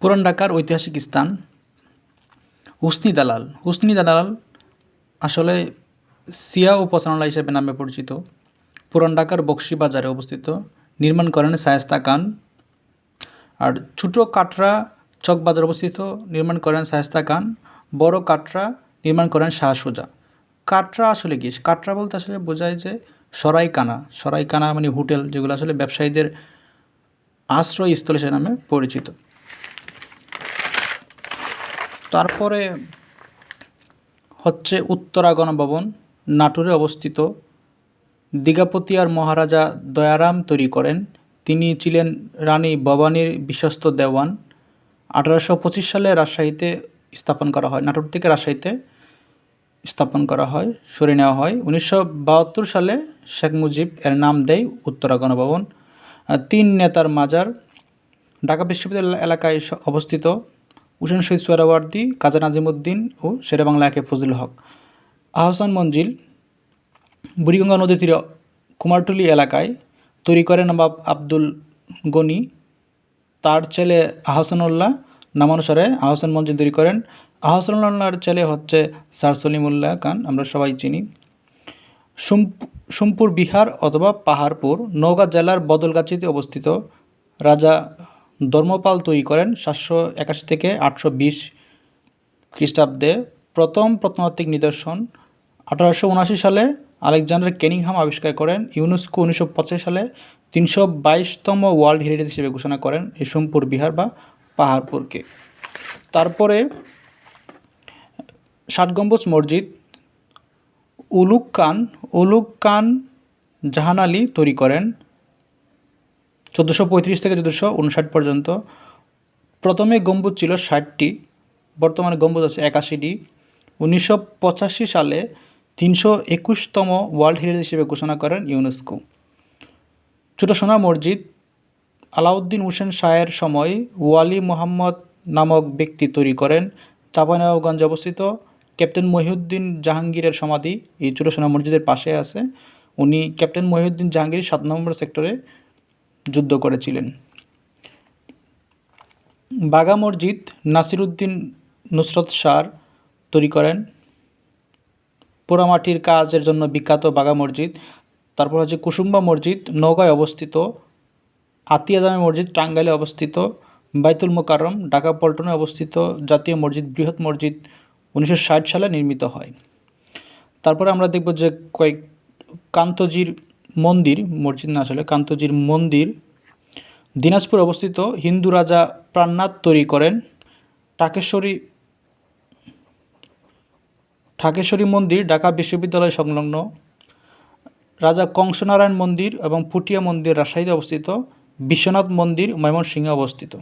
পুরান ঢাকার ঐতিহাসিক স্থান হুসনি দালাল। হুসনি দালাল আসলে সিয়া উপাসনালয় হিসেবে নামে পরিচিত। পুরান ঢাকার বক্সি বাজারে অবস্থিত। নির্মাণ করেন শায়েস্তা খান। আর ছোটো কাটরা চক বাজার অবস্থিত। নির্মাণ করেন শায়েস্তা খান। বড় কাটরা নির্মাণ করেন শাহ সুজা। কাটরা আসলে কি? কাটরা বলতে আসলে বোঝায় যে সরাইকানা। সরাইকানা মানে হোটেল যেগুলো আসলে ব্যবসায়ীদের আশ্রয়স্থল সে নামে পরিচিত। তারপরে হচ্ছে উত্তরা গণভবন, নাটোরে অবস্থিত। দীঘাপতিয়ার মহারাজা দয়ারাম তৈরি করেন। তিনি ছিলেন রানী ভবানীর বিশ্বস্ত দেওয়ান। আঠারোশো পঁচিশ সালে রাজশাহীতে স্থাপন করা হয়। নাটোর থেকে রাজশাহীতে স্থাপন করা হয়, সরিয়ে নেওয়া হয়। উনিশশো বাহাত্তর সালে শেখ মুজিব এর নাম দেয় উত্তরা গণভবন। তিন নেতার মাজার ঢাকা বিশ্ববিদ্যালয় এলাকায় অবস্থিত। হুসেন শহীদ সোহরাওয়ার্দী কাজী নাজিমুদ্দিন ও শেরেবাংলা একে ফজল হক। আহসান মঞ্জিল, বুড়িগঙ্গা নদীর তীরে কুমারটুলি এলাকায় তৈরি করেন নবাব আব্দুল গনি। তার ছেলে আহসানুল্লাহ নামানুসারে আহসান মঞ্জিল তৈরি করেন। আহসানুল্লাহর ছেলে হচ্ছে স্যার সলিমুল্লাহ খান, আমরা সবাই চিনি। সোম- সোমপুর বিহার অথবা পাহাড়পুর, নওগাঁ জেলার বদলগাছিতে অবস্থিত রাজা ধর্মপাল তৈরি করেন সাতশো একাশি থেকে আটশো বিশ খ্রিস্টাব্দে প্রথম প্রত্নতাত্ত্বিক নিদর্শন। আঠারোশো উনআশি সালে আলেকজান্ডার কেনিংহাম আবিষ্কার করেন। ইউনেস্কো উনিশশো পঁচাশি সালে তিনশো বাইশতম ওয়ার্ল্ড হেরিটেজ হিসেবে ঘোষণা করেন এই সোমপুর বিহার বা পাহাড়পুরকে। তারপরে ষাট গম্বুজ মসজিদ উলুক খান উলুক খান জাহান আলী তৈরি করেন। চোদ্দোশো পঁয়ত্রিশ থেকে চোদ্দোশো উনষাট পর্যন্ত। প্রথমে গম্বুজ ছিল ষাটটি, বর্তমানে গম্বুজ আছে একাশিটি। উনিশশো পঁচাশি সালে তিনশো একুশতম ওয়ার্ল্ড হেরিটেজ হিসেবে ঘোষণা করেন ইউনেস্কো। ছোটো সোনা মসজিদ, আলাউদ্দিন হোসেন শাহের সময় ওয়ালি মোহাম্মদ নামক ব্যক্তি তৈরি করেন। চাঁপাইনবাবগঞ্জে অবস্থিত ক্যাপ্টেন মহিউদ্দিন জাহাঙ্গীরের সমাধি এই ছোটো সোনা মসজিদের পাশে আছে। উনি ক্যাপ্টেন মহিউদ্দিন জাহাঙ্গীর সাত নম্বর সেক্টরে যুদ্ধ করেছিলেন। বাগা মসজিদ নাসিরুদ্দিন নুসরত শাহ তৈরি করেন। পোড়ামাটির কাজের জন্য বিখ্যাত বাগা মসজিদ তারপর হচ্ছে কুসুম্বা মসজিদ, নওগাঁয় অবস্থিত, আতিয়া জামে মসজিদ, টাঙ্গাইলে অবস্থিত, বাইতুল মোকারম ঢাকা পল্টনে অবস্থিত জাতীয় মসজিদ, বৃহৎ মসজিদ উনিশশো ষাট সালে নির্মিত হয়। তারপরে আমরা দেখব যে কয়েক কান্তজির মন্দির, মসজিদ না, আসলে কান্তজির মন্দির। দিনাজপুর অবস্থিত, হিন্দু রাজা প্রাণনাথ তৈরি করেন টাকেশ্বরী ঠাকেশ্বরী মন্দির, ঢাকা বিশ্ববিদ্যালয় সংলগ্ন। রাজা কংসনারায়ণ মন্দির এবং পুটিয়া মন্দির রাজশাহীতে অবস্থিত। বিশ্বনাথ মন্দির ময়মনসিংহে অবস্থিত।